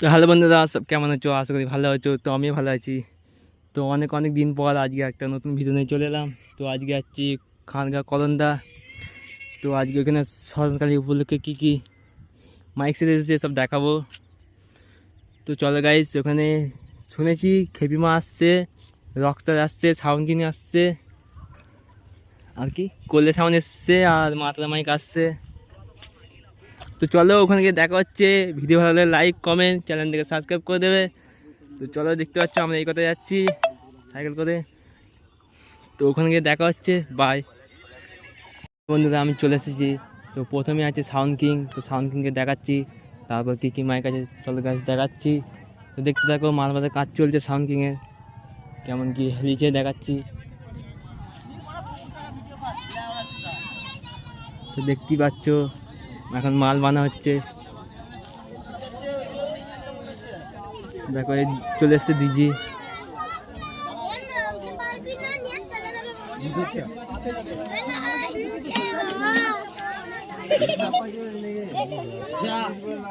তো হ্যালো বন্ধুরা, সব কেমন আছো? আশা করি ভালো আছো, তো আমিও ভালো আছি। তো অনেক অনেক দিন পর আজকে একটা নতুন ভিডিও নিয়ে চলে এলাম। তো আজকে যাচ্ছি খানগা কলন্দা। তো আজকে ওখানে সরকারি উপলক্ষে কী কী মাইক সেট এসেছে সব দেখাবো। তো চলো গাইস ওখানে শুনেছি খেপিমা আসছে রক্তার আসছে সাউন্ড কিনে আসছে। আর কি? কোলে সাউন্ড এসছে আর মাতলা মাইক আসছে। তো চলো ওখানে গিয়ে দেখা হচ্ছে। ভিডিও ভালো লাগলে লাইক কমেন্ট চ্যানেলটাকে সাবস্ক্রাইব করে দেবে। তো চলো দেখতে পাচ্ছ, আমরা এই কথা যাচ্ছি। সাইকেল করে। তো ওখানে গিয়ে দেখা হচ্ছে। বাই বন্ধুরা, আমি চলে এসেছি। তো প্রথমে আছে সাউন্ড কিং তো সাউন্ড কিংকে দেখাচ্ছি। তারপর কী কী মাইক আছে চলো গাছ দেখাচ্ছি। তো দেখতে থাকো মালবাজার কাজ চলছে সাউন্ড কিংয়ের কেমন কি হেলিছে দেখাচ্ছি। তো দেখতেই পাচ্ছ এখন মাল বানা হচ্ছে। দেখো, এই চলে এসছে দিজি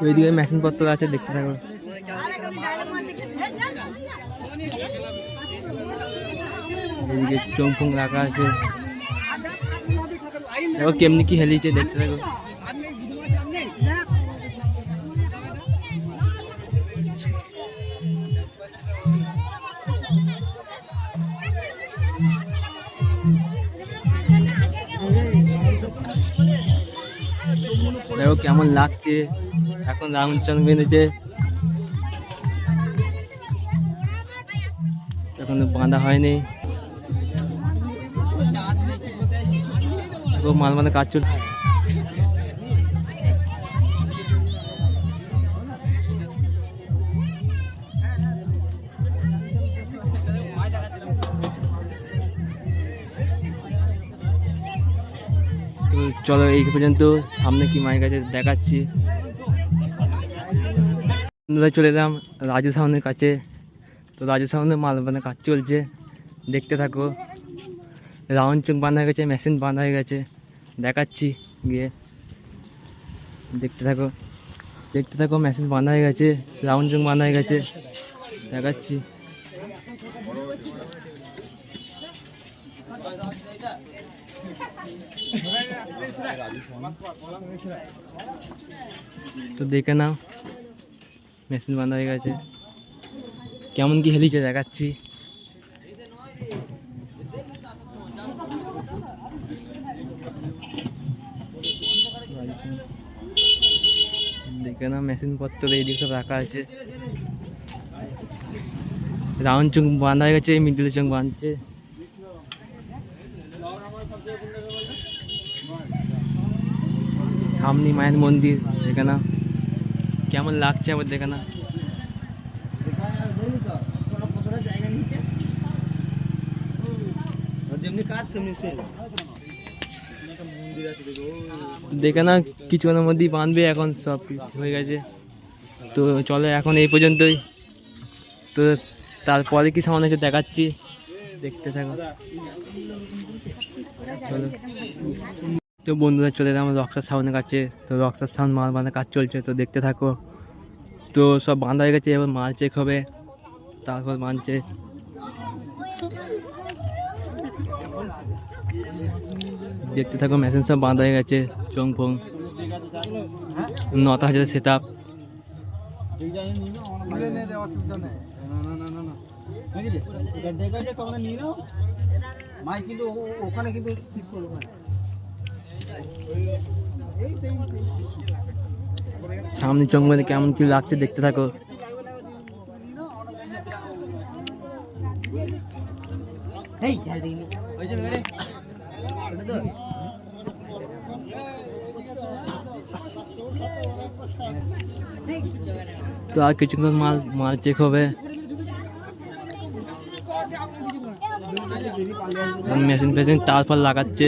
এইদিকে মেশিন পত্র আছে, দেখতে থাকো। এইদিকে চমফুং রাখা আছে। দেখো কেমনি কি হেলিছে দেখতে থাকো। দেখো কেমন লাগছে? এখন রামচন্দ্র বেঁধেছে। এখনও বাঁধা হয়নি। মাল মানে কাজ চলছে। চলো এই পর্যন্ত, সামনে কি মায়ের কাছে দেখাচ্ছি। চলে এলাম রাজু সাউন্ডের কাছে। তো রাজু সাউন্ডের মাল মানে কাজ চলছে, দেখতে থাকো। রাউন্ড চোখ বাঁধা হয়ে গেছে, মেশিন বাঁধা হয়ে গেছে, দেখাচ্ছি গিয়ে। দেখতে থাকো দেখতে থাকো, মেশিন বাঁধা হয়ে গেছে, রাউন্ড চোখ বাঁধা হয়ে গেছে, দেখাচ্ছি। তো দেখে নাও, মেশিন বাঁধা হয়ে গেছে। কেমন কি হেলিছে দেখাচ্ছি। দেখে নাও, মেশিন পত্র এইদিকে সব রাখা আছে। রাউন্ড চোখ বাঁধা হয়ে গেছে মিডিল চোখ বাঁধছে। সামনে মায়ের মন্দির দেখে না কেমন লাগছে আবার দেখে না দেখে না কিছুক্ষণের মধ্যেই বাঁধবে এখন সব হয়ে গেছে। তো চলো এখন এই পর্যন্তই। তো তারপরে কি সামান আছে দেখাচ্ছি, দেখতে থাকো। চলো। তো বন্ধুরা, চলে এলাম রক্সার সাউন্ডের কাছে। তো রক্সার সাউন্ড মাল বাঁধার কাজ চলছে, তো দেখতে থাকো। তো সব বাঁধা হয়ে গেছে, এবার মাল চেক হবে। তারপর বাঁধছে দেখতে থাকো মেশিন সব বাঁধা হয়ে গেছে চং ফং নটা হাজার সেট আপ ওখানে কিন্তু। সামনে চং মানে কেমন কি লাগছে দেখতে থাকো। তো আর কিছুক্ষণ মাল মাল চেক হবে। মেশিন ফেশিন তারপর লাগাচ্ছে।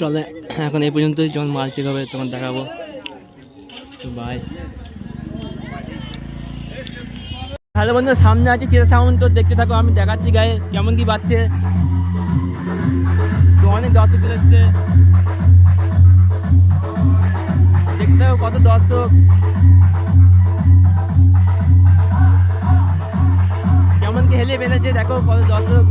চলে, এখন এই পর্যন্তই, যখন মাল চেক হবে তখন দেখাবো। বাই হ্যালো বন্ধু সামনে আছে চিরা সাউন্ড তো দেখতে থাকো, আমি দেখাচ্ছি গায়ে কেমন কি বাচ্চে অনেক দর্শক চলে এসছে। দেখতে থাকো কত দর্শক। কেমন কি হেলে বেঁধেছে, দেখো কত দর্শক।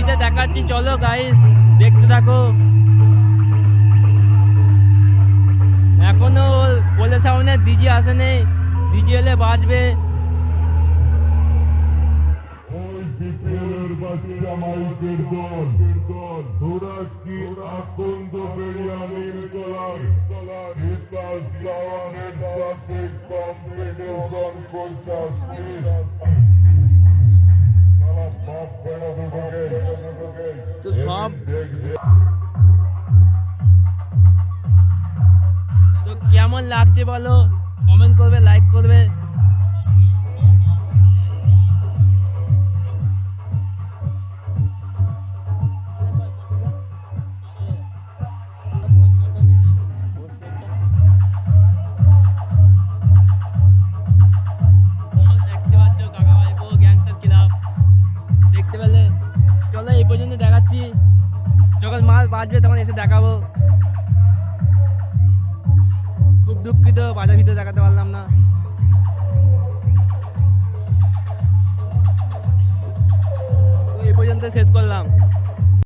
তো ওইটা দেখাচ্ছি। চলো গাইস দেখতে থাকো। এখনও কোলে সাউন্ডের ডিজি আসেনি ডিজি এলে বাজবে। ওই বিপিএলের তো সব তো কেমন লাগছে বলো? পর্যন্ত দেখাচ্ছি। যখন মাছ বাঁচবে তখন এসে দেখাবো। খুব দুঃখিত, বাজার ভিতরে দেখাতে পারলাম না। এই পর্যন্ত শেষ করলাম।